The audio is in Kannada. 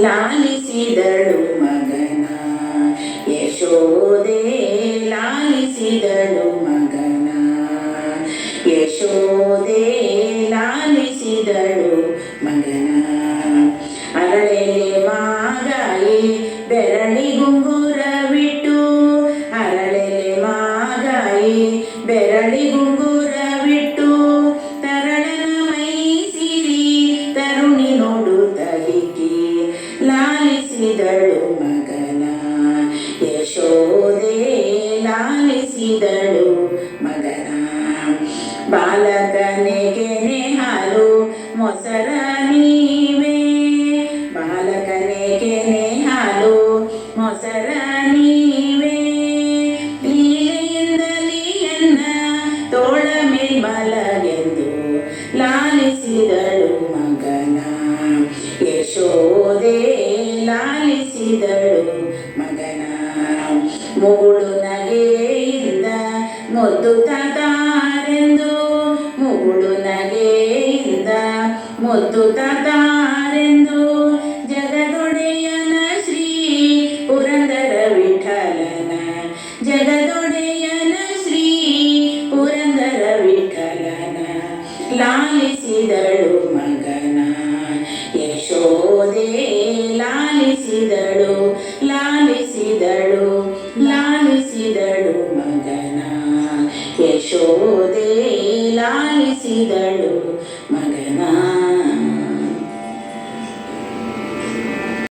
ಲಾಲಿಸಿದಳು ಮಗನ. ಯಶೋದೆ ಲಾಲಿಸಿದಳು ಮಗನ. ಯಶೋದೆ ಲಾಲಿಸಿದಳು ಮಗನ. ಅರಳೆಲೆ ಮಾಗಾಯಿ ಬೆರಳಿ ಗುಂಗುರವಿಟ್ಟು, ಅರಳೆಲೆ ಮಾಗಾಯಿ ಬೆರಳಿ ಗುಂಗುರವಿಟ್ಟು ಯಶೋದೆ ಲಾಲಿಸಿದಳು ಮಗನ ಬಾಲಕನಿಗೆ ಹಾಲು ಮೊಸರ ನೀವೇ? ಬಾಲಕನಿಗೆ ಹಾಲು ಮೊಸರ ನೀವೇ? ಲೀಲೆಯಿಂದಲೇ ತೋಳ ಮೇಲ್ಬಲ ಎಂದು ಲಾಲಿಸಿದಳು ಮಗನ. ಯಶೋದೆ ಲಾಲಿಸಿದಳು ಮಗನ. ಮುಗುಳು ನಗೆಯಿಂದ ಮುದ್ದು ತಾರೆಂದು ಮುಗುಳು ನಗೆಯಿಂದ ಮುದ್ದು ತಾರೆಂದು ಜಗದೊಡೆಯನ ಶ್ರೀ ಪುರಂದರ ವಿಠಲನ. ಜಗದೊಡೆಯನ ಶ್ರೀ ಪುರಂದರ ವಿಠಲನ. ಲಾಲಿಸಿದಳು ಮಗನ. ಯಶೋದೆ ಲಾಲಿಸಿದಳು ಲಾಲಿಸಿದಳು. ಮಗನ ಯಶೋದೆ ಲಾಲಿಸಿದಳು ಮಗನ